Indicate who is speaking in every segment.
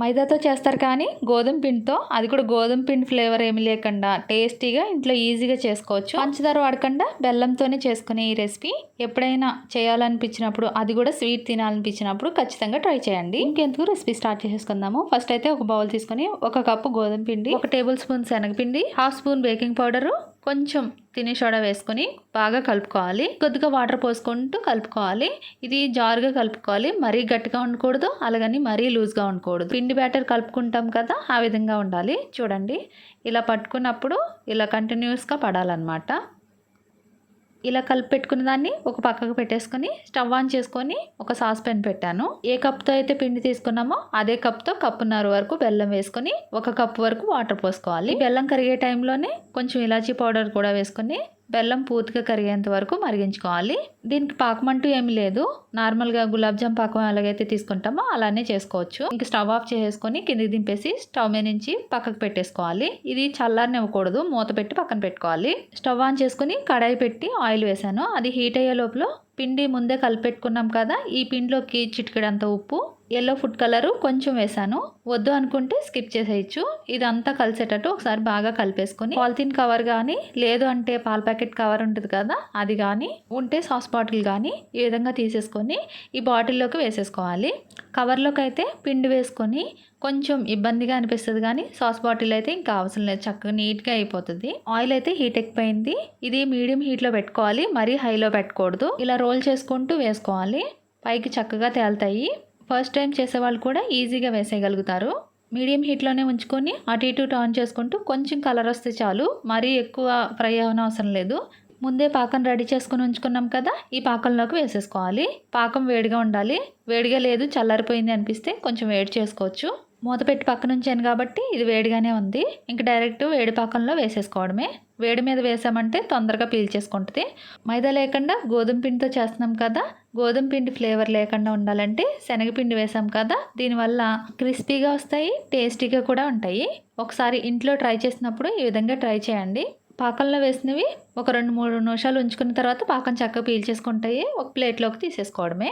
Speaker 1: మైదాతో చేస్తారు కానీ గోధుమ పిండితో అది కూడా గోధుమ పిండి ఫ్లేవర్ ఏమి లేకుండా టేస్టీగా ఇంట్లో ఈజీగా చేసుకోవచ్చు. పంచదార వాడకుండా బెల్లంతోనే చేసుకునే ఈ రెసిపీ ఎప్పుడైనా చేయాలనిపించినప్పుడు అది కూడా స్వీట్ తినాలనిపించినప్పుడు ఖచ్చితంగా ట్రై చేయండి. ఇంకెందుకు రెసిపీ స్టార్ట్ చేసుకుందాము ఫస్ట్ అయితే ఒక బౌల్ తీసుకొని ఒక కప్పు గోధుమ పిండి ఒక టేబుల్ స్పూన్ శనగపిండి హాఫ్ స్పూన్ బేకింగ్ పౌడరు కొంచెం తినే సోడా వేసుకొని బాగా కలుపుకోవాలి. కొద్దిగా వాటర్ పోసుకుంటూ కలుపుకోవాలి. ఇది జారుగా కలుపుకోవాలి. మరీ గట్టిగా ఉండకూడదు అలాగని మరీ లూజ్గా ఉండకూడదు. పిండి బ్యాటర్ కలుపుకుంటాం కదా ఆ విధంగా ఉండాలి. చూడండి ఇలా పట్టుకున్నప్పుడు ఇలా కంటిన్యూస్గా పడాలన్నమాట. ఇలా కలిపి పెట్టుకున్న దాన్ని ఒక పక్కకు పెట్టేసుకొని స్టవ్ ఆన్ చేసుకొని ఒక సాస్ పెన్ పెట్టాను. ఏ కప్తో అయితే పిండి తీసుకున్నామో అదే కప్తో కప్పున్నర వరకు బెల్లం వేసుకొని ఒక కప్పు వరకు వాటర్ పోసుకోవాలి. బెల్లం కరిగే టైంలోనే కొంచెం ఇలాచీ పౌడర్ కూడా వేసుకొని బెల్లం పూర్తిగా కరిగేంత వరకు మరిగించుకోవాలి. దీనికి పాకం అంటూ ఏమీ లేదు. నార్మల్గా గులాబ్ జామ్ పాకం ఎలాగైతే తీసుకుంటామో అలానే చేసుకోవచ్చు. ఇంక స్టవ్ ఆఫ్ చేసేసుకొని కిందికి దింపేసి స్టవ్ మీద నుంచి పక్కకు పెట్టేసుకోవాలి. ఇది చల్లారనివ్వకూడదు మూత పెట్టి పక్కన పెట్టుకోవాలి. స్టవ్ ఆన్ చేసుకుని కడాయి పెట్టి ఆయిల్ వేసాను అది హీట్ అయ్యే లోపల పిండి ముందే కలిపెట్టుకున్నాం కదా ఈ పిండిలోకి చిటికెడంత ఉప్పు ఎల్లో ఫుడ్ కలరు కొంచెం వేసాను వద్దు అనుకుంటే స్కిప్ చేసేయచ్చు ఇదంతా కలిసేటట్టు ఒకసారి బాగా కలిపేసుకొని పాలిథిన్ కవర్ కానీ లేదు అంటే పాల ప్యాకెట్ కవర్ ఉంటుంది కదా అది కానీ ఉంటే సాస్ బాటిల్ కానీ ఈ విధంగా తీసేసుకొని ఈ బాటిల్లోకి వేసేసుకోవాలి కవర్లోకి అయితే పిండి వేసుకొని కొంచెం ఇబ్బందిగా అనిపిస్తుంది కానీ సాస్ బాటిల్ అయితే ఇంకా అవసరం లేదు చక్కగా నీట్గా అయిపోతుంది ఆయిల్ అయితే హీట్ ఎక్కిపోయింది ఇది మీడియం హీట్లో పెట్టుకోవాలి మరీ హైలో పెట్టకూడదు ఇలా రోల్ చేసుకుంటూ వేసుకోవాలి పైకి చక్కగా తేలుతాయి ఫస్ట్ టైం చేసే వాళ్ళు కూడా ఈజీగా వేసేయగలుగుతారు. మీడియం హీట్లోనే ఉంచుకొని అటు ఇటు టర్న్ చేసుకుంటూ కొంచెం కలర్ వస్తే చాలు. మరీ ఎక్కువ ఫ్రై అవనవసరం లేదు. ముందే పాకం రెడీ చేసుకుని ఉంచుకున్నాం కదా ఈ పాకంలోకి వేసేసుకోవాలి. పాకం వేడిగా ఉండాలి. వేడిగా లేదు చల్లారిపోయింది అనిపిస్తే కొంచెం వేడి చేసుకోవచ్చు. మూత పెట్టి పక్కన ఉంచాను కాబట్టి ఇది వేడిగానే ఉంది. ఇంక డైరెక్ట్ వేడి పాకంలో వేసేసుకోవడమే. వేడి మీద వేసామంటే తొందరగా పీల్చేసుకుంటుంది. మైదా లేకుండా గోధుమ పిండితో చేస్తున్నాం కదా గోధుమ పిండి ఫ్లేవర్ లేకుండా ఉండాలంటే శనగపిండి వేసాం కదా దీనివల్ల క్రిస్పీగా వస్తాయి టేస్టీగా కూడా ఉంటాయి. ఒకసారి ఇంట్లో ట్రై చేసినప్పుడు ఈ విధంగా ట్రై చేయండి. పాకంలో వేసినవి ఒక రెండు మూడు నిమిషాలు ఉంచుకున్న తర్వాత పాకం చక్కగా పీల్చేసుకుంటాయి. ఒక ప్లేట్లోకి తీసేసుకోవడమే.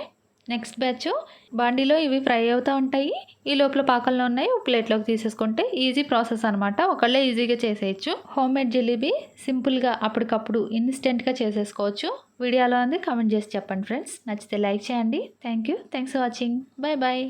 Speaker 1: నెక్స్ట్ బ్యాచ్ బాండీలో ఇవి ఫ్రై అవుతూ ఉంటాయి. ఈ లోపల పాకంలో ఉన్నాయి. ఒక ప్లేట్లోకి తీసేసుకుంటే ఈజీ ప్రాసెస్ అనమాట ఒకళ్ళే ఈజీగా చేసేయచ్చు. హోమ్ మేడ్ జిలేబీ సింపుల్గా అప్పటికప్పుడు ఇన్స్టెంట్గా చేసేసుకోవచ్చు. వీడియోలో ఉంది? కామెంట్ చేసి చెప్పండి ఫ్రెండ్స్. నచ్చితే లైక్ చేయండి. Thank you thanks for watching. Bye bye